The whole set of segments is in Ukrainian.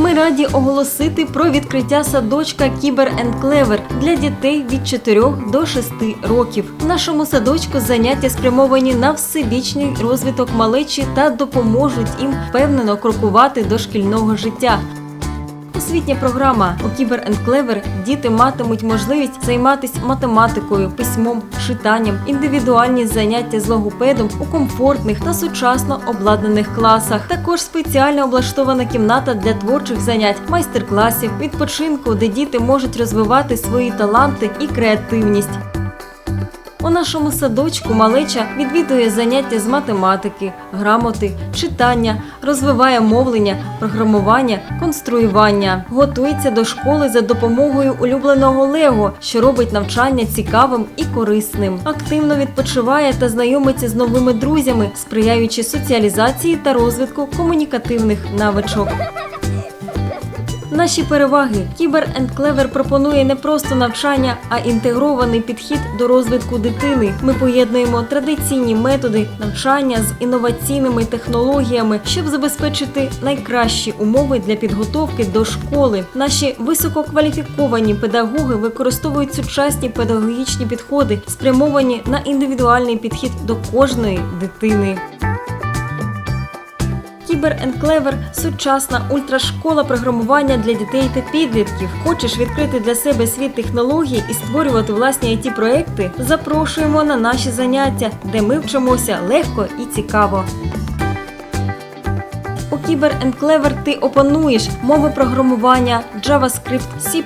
Ми раді оголосити про відкриття садочка Кібер Енклевер для дітей від 4 до 6 років. В нашому садочку заняття спрямовані на всебічний розвиток малечі та допоможуть їм впевнено крокувати до шкільного життя. Освітня програма у Кібер Енклевер діти матимуть можливість займатися математикою, письмом, читанням, індивідуальні заняття з логопедом у комфортних та сучасно обладнаних класах. Також спеціально облаштована кімната для творчих занять, майстер-класів, відпочинку, де діти можуть розвивати свої таланти і креативність. У нашому садочку малеча відвідує заняття з математики, грамоти, читання, розвиває мовлення, програмування, конструювання, готується до школи за допомогою улюбленого Лего, що робить навчання цікавим і корисним. Активно відпочиває та знайомиться з новими друзями, сприяючи соціалізації та розвитку комунікативних навичок. Наші переваги Кібер Клевер пропонує не просто навчання, а інтегрований підхід до розвитку дитини. Ми поєднуємо традиційні методи навчання з інноваційними технологіями, щоб забезпечити найкращі умови для підготовки до школи. Наші висококваліфіковані педагоги використовують сучасні педагогічні підходи, спрямовані на індивідуальний підхід до кожної дитини. Кібер Енклевер сучасна ультрашкола програмування для дітей та підлітків. Хочеш відкрити для себе світ технологій і створювати власні it проекти Запрошуємо на наші заняття, де ми вчимося легко і цікаво. У Кібер Енклевер ти опануєш мови програмування, JavaScript, C++,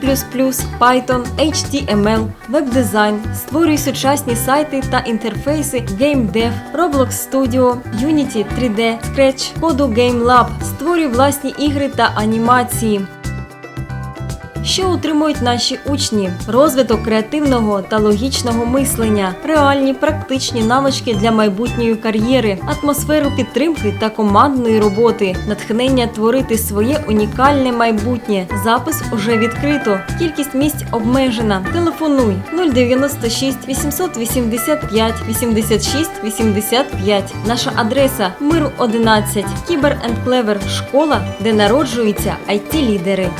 Python, HTML, веб-дизайн, створюй сучасні сайти та інтерфейси GameDev, Roblox Studio, Unity 3D, Scratch, Коду Game Lab, створюй власні ігри та анімації. Що утримують наші учні? Розвиток креативного та логічного мислення, реальні практичні навички для майбутньої кар'єри, атмосферу підтримки та командної роботи, натхнення творити своє унікальне майбутнє. Запис уже відкрито. Кількість місць обмежена. Телефонуй 096 885 86 85. Наша адреса Миру 11. Кібер Клевер школа, де народжуються it лідери